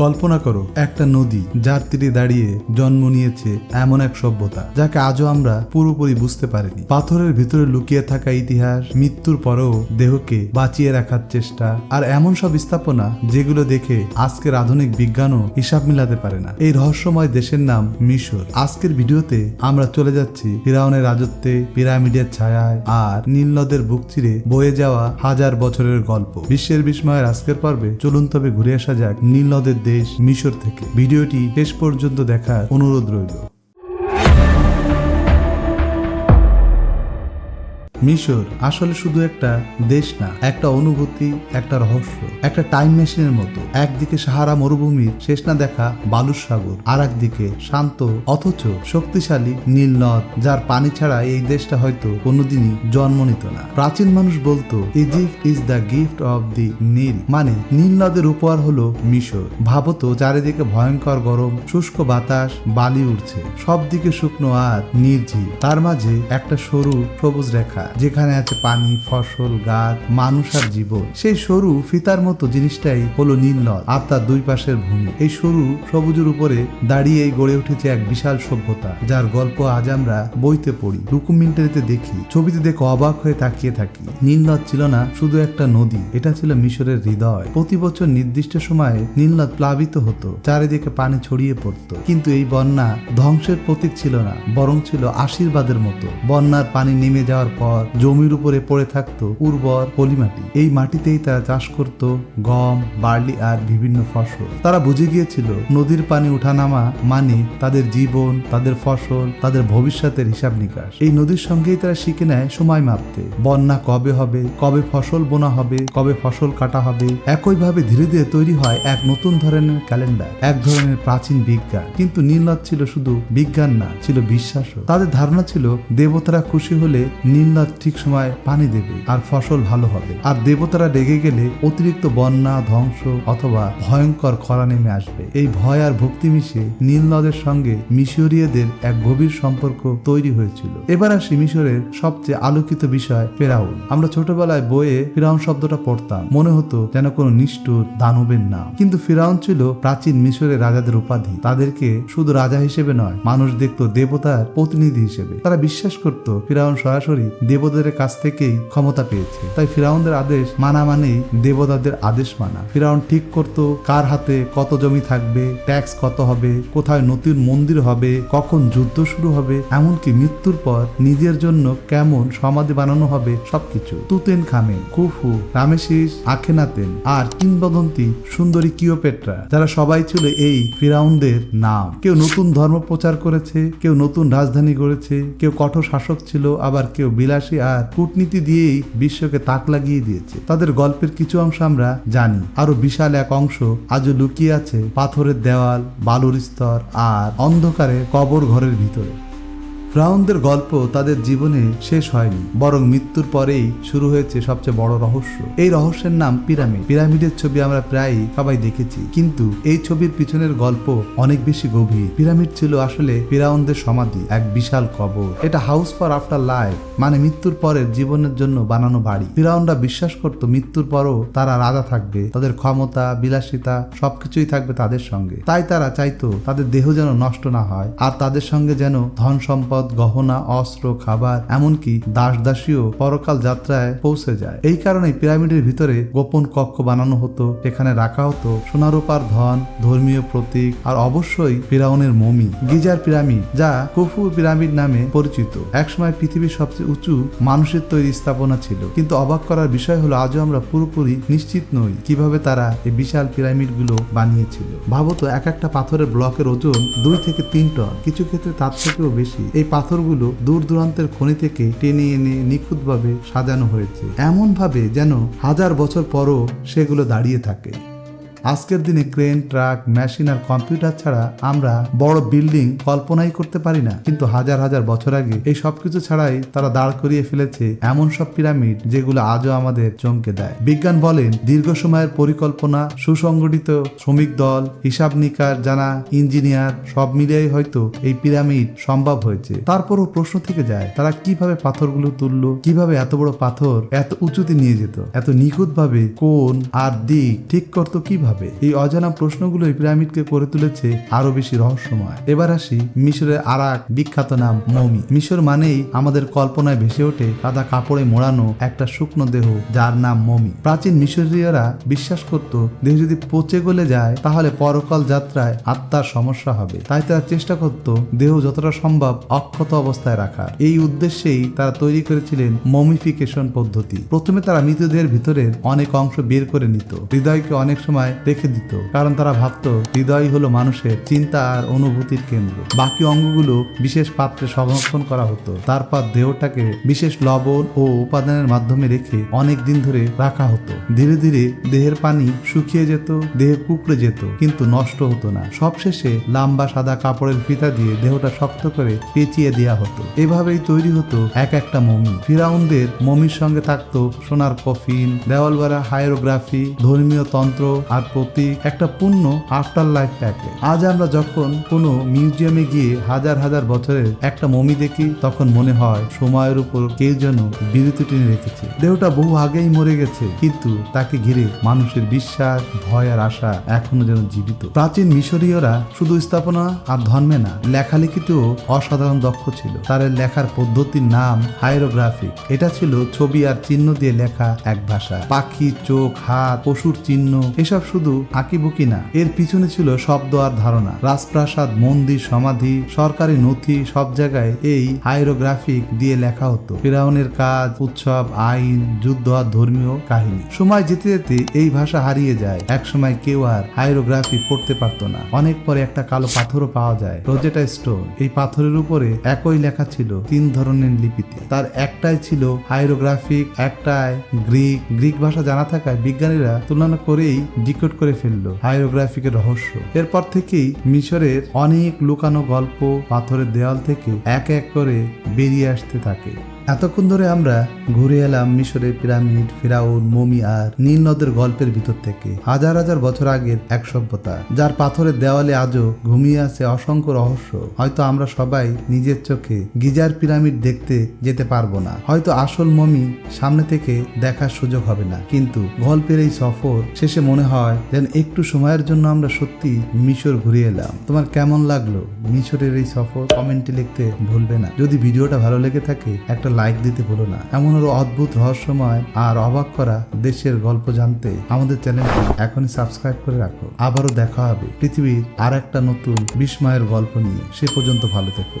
কল্পনা করো, একটা নদী যার তীরে দাঁড়িয়ে জন্ম নিয়েছে এমন এক সভ্যতা, যাকে আজও আমরা পুরোপুরি বুঝতে পারিনি। পাথরের ভিতরে লুকিয়ে থাকা ইতিহাস মৃত্যুর পরেও দেহকে বাঁচিয়ে রাখার চেষ্টা, আর এমন সব স্থাপনা যেগুলো দেখে আজকের আধুনিক বিজ্ঞানও হিসাব মিলাতে পারে না। এই রহস্যময় দেশের নাম মিশর। আজকের ভিডিওতে আমরা চলে যাচ্ছি ফিরাউনের রাজত্বে, পিরামিডের ছায়ায়, আর নীল নদের বুক চিরে বয়ে যাওয়া হাজার বছরের গল্প। বিশ্বের বিস্ময়ের আজকের পর্বে চলুন তবে ঘুরে আসা যাক নীল নদের দেশ মিশর থেকে। ভিডিওটি শেষ পর্যন্ত দেখার অনুরোধ রইল। মিশর আসলে শুধু একটা দেশ না, একটা অনুভূতি, একটা রহস্য, একটা টাইম মেশিনের মতো। একদিকে সাহারা মরুভূমির শেষ না দেখা বালুর সাগর আর একদিকে শান্ত অথচ শক্তিশালী নীল নদ, যার পানি ছাড়া এই দেশটা হয়তো কোনোদিনই জন্ম নিত না। প্রাচীন মানুষ বলতো, Egypt is the gift of the Nile মানে নীল নদের উপহার হলো মিশর। ভাবতো চারিদিকে ভয়ঙ্কর গরম, শুষ্ক বাতাস, বালি উঠছে সব দিকে শুকনো আর নির্ঝিল তার মাঝে একটা সরু সবুজ রেখা যেখানে আছে পানি, ফসল, গাছ, মানুষ আর জীবন। সেই সরু ফিতার মতো জিনিসটাই হলো নীল আর তার দুই পাশের ভূমি। এই সরু সবুজের উপরে দাঁড়িয়েই গড়ে উঠেছে এক বিশাল সভ্যতা, যার গল্প আজ আমরা বইতে পড়ি। ডকুমেন্টারিতে দেখি, ছবিতে দেখে অবাক হয়ে তাকিয়ে থাকি। নীল নদ ছিল না, শুধু একটা নদী। এটা ছিল মিশরের হৃদয়। প্রতি বছর নির্দিষ্ট সময়ে নীল প্লাবিত হতো, চারিদিকে পানি ছড়িয়ে পড়তো। কিন্তু এই বন্যা ধ্বংসের প্রতীক ছিল না, বরং ছিল আশীর্বাদের মতো। বন্যার পানি নেমে যাওয়ার পর জমির উপরে পড়ে থাকতো উর্বর পলিমাটি। এই মাটিতেই তারা চাষ করত গম, বার্লি আর বিভিন্ন ফসল। তারা বুঝে গিয়েছিল, নদীর পানি ওঠানামা মানে তাদের জীবন, তাদের ফসল, তাদের ভবিষ্যতের হিসাব নিকাশ। এই নদীর সঙ্গেই তারা শিখে নেয় সময় মাপতে। বন্যা কবে হবে, কবে ফসল বোনা হবে, কবে ফসল কাটা হবে? একইভাবে ধীরে ধীরে তৈরি হয় এক নতুন ধরনের ক্যালেন্ডার, এক ধরনের প্রাচীন বিজ্ঞান। কিন্তু নীলনদ ছিল শুধু বিজ্ঞান না, ছিল বিশ্বাসও। তাদের ধারণা ছিল, দেবতারা খুশি হলে নীলনদ ঠিক সময় পানি দেবে আর ফসল ভালো হবে। আর দেবতারা রেগে গেলে অতিরিক্ত বন্যা, ধ্বংস অথবা ভয়ঙ্কর খরা নেমে আসবে। এই ভয় আর ভক্তি মিশে নীল নদের সঙ্গে মিশরীয়দের এক গভীর সম্পর্ক তৈরি হয়েছিল। এবার আসি মিশরের সবচেয়ে আলোকিত বিষয়, ফেরাউন। আমরা ছোটবেলায় বইয়ে ফিরাউন শব্দটা পড়তাম। মনে হতো যেন কোনো নিষ্ঠুর দানবের নাম। কিন্তু ফেরাউন ছিল প্রাচীন মিশরের রাজাদের উপাধি। তাদেরকে শুধু রাজা হিসেবে নয়, মানুষ দেখতো দেবতার প্রতিনিধি হিসেবে। তারা বিশ্বাস করত ফিরাউন সরাসরি দেবতাদের কাছ থেকেই ক্ষমতা পেয়েছে। তাই ফিরাউনদের আদেশ মানা মানেই দেবতাদের আদেশ মানা। ফিরাউন ঠিক করত কার হাতে কত জমি থাকবে ট্যাক্স কত হবে, কোথায় নতুন মন্দির হবে, কখন যুদ্ধ শুরু হবে, এমনকি মৃত্যুর পর নিজের জন্য কেমন সমাধি বানানো হবে সবকিছু। তুতেন খামে কুফু, রামেশিস, আখেনাতেন আর কিংবদন্তি সুন্দরী কিওপেট্রা, যারা সবাই ছিল এই ফিরাউনদের নাম। কেউ নতুন ধর্ম প্রচার করেছে, কেউ নতুন রাজধানী গড়েছে, কেউ কঠোর শাসক ছিল, আবার কেউ বিলাসী আর কূটনীতি দিয়েই বিশ্বকে তাক লাগিয়ে দিয়েছে। তাদের গল্পের কিছু অংশ আমরা জানি। আরও বিশাল এক অংশ আজও লুকিয়ে আছে পাথরের দেওয়াল, বালুর স্তর আর অন্ধকারে কবর ঘরের ভিতরে। ফ্রাউনদের গল্প তাদের জীবনে শেষ হয়নি, বরং মৃত্যুর পরেই শুরু হয়েছে সবচেয়ে বড় রহস্য। এই রহস্যের নাম পিরামিড। পিরামিডের ছবি আমরা প্রায়ই সবাই দেখেছি, কিন্তু এই ছবির পিছনের গল্প অনেক বেশি গভীর। পিরামিড ছিল আসলে ফিরাউনদের সমাধি, এক বিশাল কবর। এটা হাউস ফর আফটার লাইফ মানে মৃত্যুর পরের জীবনের জন্য বানানো বাড়ি। ফিরাউনরা বিশ্বাস করত মৃত্যুর পরও তারা রাজা থাকবে, তাদের ক্ষমতা, বিলাসিতা সবকিছুই থাকবে তাদের সঙ্গে। তাই তারা চাইতো তাদের দেহ যেন নষ্ট না হয়, আর তাদের সঙ্গে যেন ধন সম্পদ গহনা, অস্ত্র, খাবার, এমনকি দাস দাসীও পরকাল যাত্রায় পৌঁছে যায়। এই কারণে পিরামিডের ভিতরে গোপন কক্ষ বানানো হতো, এখানে রাখা হতো সোনারূপার ধন, ধর্মীয় প্রতীক, আর অবশ্যই ফিরাউনের মমি, গিজার পিরামিড, যা কুফু পিরামিড নামে পরিচিত। একসময় পৃথিবীর সবচেয়ে উঁচু মানুষের তৈরি স্থাপনা ছিল। কিন্তু অবাক করার বিষয় হলো, আজও আমরা পুরোপুরি নিশ্চিত নই কীভাবে তারা এই বিশাল পিরামিডগুলো বানিয়েছিল ভাবতো এক একটা পাথরের ব্লকের ওজন দুই থেকে তিন টন। কিছু ক্ষেত্রে তার থেকেও বেশি। এই পাথরগুলো দূর দূরান্তের খনি থেকে টেনে এনে নিখুঁতভাবে সাজানো হয়েছে। এমনভাবে যেন হাজার বছর পরও সেগুলো দাঁড়িয়ে থাকে। আজকের দিনে ক্রেন, ট্রাক, মেশিন আর কম্পিউটার ছাড়া আমরা বড় বিল্ডিং কল্পনাই করতে পারি না। কিন্তু হাজার হাজার বছর আগে এই সবকিছু ছাড়াই তারা দাঁড় করিয়ে ফেলেছে এমন সব পিরামিড যেগুলো আজও আমাদের চমকে দেয়। বিজ্ঞান বলেন, দীর্ঘ সময়ের পরিকল্পনা, সুসংগঠিত শ্রমিক দল, হিসাব নিকাশ, জানা, ইঞ্জিনিয়ার, সব মিলিয়ে হয়তো এই পিরামিড সম্ভব হয়েছে। তারপরও প্রশ্ন থেকে যায়, তারা কীভাবে পাথরগুলো তুললো, কীভাবে এত বড় পাথর এত উঁচুতে নিয়ে যেত, এত নিখুঁত ভাবে কোন আর দিক ঠিক করতো কীভাবে? কীভাবে এই অজানা প্রশ্নগুলোই পিরামিডকে করে তুলেছে আরও বেশি রহস্যময়। এবার আসি মিশরের আর এক বিখ্যাত নাম মমি। মিশর মানেই আমাদের কল্পনায় ভেসে ওঠে সাদা কাপড়ে মোড়ানো একটা শুকনো দেহ, যার নাম মমি। প্রাচীন মিশরীয়রা বিশ্বাস করত দেহ যদি পচে গলে যায়, তাহলে পরকাল যাত্রায় আত্মার সমস্যা হবে। তাই তারা চেষ্টা করত দেহ যতটা সম্ভব অক্ষত অবস্থায় রাখা এই উদ্দেশ্যেই তারা তৈরি করেছিলেন মমিফিকেশন পদ্ধতি। প্রথমে তারা মৃতদেহের ভিতরের অনেক অংশ বের করে নিত। হৃদয়কে অনেক সময় রেখে দিত, কারণ তারা ভাবত হৃদয় হলো মানুষের চিন্তা আর অনুভূতির কেন্দ্র। বাকি অঙ্গগুলো বিশেষ পাত্রে সংরক্ষণ করা হতো। তারপর দেহটাকে বিশেষ লবণ ও উপাদানের মাধ্যমে রেখে অনেক দিন ধরে রাখা হতো। ধীরে ধীরে দেহের পানি শুকিয়ে যেত, দেহ কুকড়ে যেত, কিন্তু নষ্ট হতো না। সবশেষে লম্বা সাদা কাপড়ের ফিতা দিয়ে দেহটা শক্ত করে পেঁচিয়ে দেওয়া হতো। এভাবেই তৈরি হতো এক একটা মমি। ফিরাউনদের মমির সঙ্গে থাকতো সোনার কফিন দেওয়াল বাড়া হায়ারোগ্রাফি ধর্মীয় তন্ত্র আর প্রতীক একটা পূর্ণ আফটার লাইফ প্যাকে আজ আমরা যখন কোনো মিউজিয়ামে গিয়ে হাজার হাজার বছরের একটা মমি দেখি, তখন মনে হয় সময়ের উপর কেউ যেন বিরতি টেনে রেখেছে। দেহটা বহু আগেই মরে গেছে, কিন্তু তাকে ঘিরে মানুষের বিশ্বাস, ভয় আর আশা এখনও যেন জীবিত। প্রাচীন মিশরীয়রা শুধু স্থাপনা আর ধর্মে না, লেখালেখিতেও অসাধারণ দক্ষ ছিল। তার লেখার পদ্ধতির নাম হাইরোগ্রাফিক এটা ছিল ছবি আর চিহ্ন দিয়ে লেখা এক ভাষা। পাখি, চোখ, হাত, পশুর চিহ্ন, এসব শুধু আঁকিবুকি না, এর পিছনে ছিল শব্দ আর ধারণা। রাজপ্রাসাদ, মন্দির, সমাধি, সরকারি নথি, সব জায়গায় এই হাইরোগ্রাফিক দিয়ে লেখা হতো। ফিরাউনের কাজ, উৎসব, আইন, যুদ্ধ আর ধর্মীয় কাহিনী। সময় যেতে যেতে এই ভাষা হারিয়ে যায়। একসময় কেউ আর হাইরোগ্রাফি পড়তে পারতো না। অনেক পরে একটা কালো পাথরও পাওয়া যায়, রোজেটা স্টোন। এই পাথরের উপরে একই লেখা ছিল তিন ধরনের লিপিতে। তার একটাই ছিল হাইরোগ্রাফিক, একটাই গ্রিক। গ্রিক ভাষা জানা থাকায় বিজ্ঞানীরা তুলনা করেই ডিকোড করে ফেলল হাইরোগ্রাফিকের রহস্য। এরপর থেকেই মিশরের অনেক লুকানো গল্প পাথরের দেওয়াল থেকে এক এক করে বেরিয়ে আসতে থাকে। এতক্ষণ ধরে আমরা ঘুরে এলাম মিশরের পিরামিড, ফেরাউন, মমি আর নীল নদের গল্পের ভিতর থেকে, হাজার হাজার বছর আগের এক সভ্যতা, যার পাথরের দেওয়ালে আজও ঘুমিয়ে আছে অসংখ্য রহস্য। হয়তো আমরা সবাই নিজের চোখে গিজার পিরামিড দেখতে যেতে পারব না। হয়তো আসল মমি সামনে থেকে দেখার সুযোগ হবে না। কিন্তু গল্পের এই সফর শেষে মনে হয় যেন একটু সময়ের জন্য আমরা সত্যি মিশর ঘুরে এলাম। তোমার কেমন লাগল মিশরের এই সফর? কমেন্টে লিখতে ভুলবে না। যদি ভিডিওটা ভালো লেগে থাকে, একটা লাইক দিতে ভুলো না। এমন আরও অদ্ভুত রহস্যময় আর অবাক করা দেশের গল্প জানতে আমাদের চ্যানেলটি এখনই সাবস্ক্রাইব করে রাখো। আবারও দেখা হবে পৃথিবীর আর একটা নতুন বিস্ময়ের গল্প নিয়ে। সে পর্যন্ত ভালো থেকো।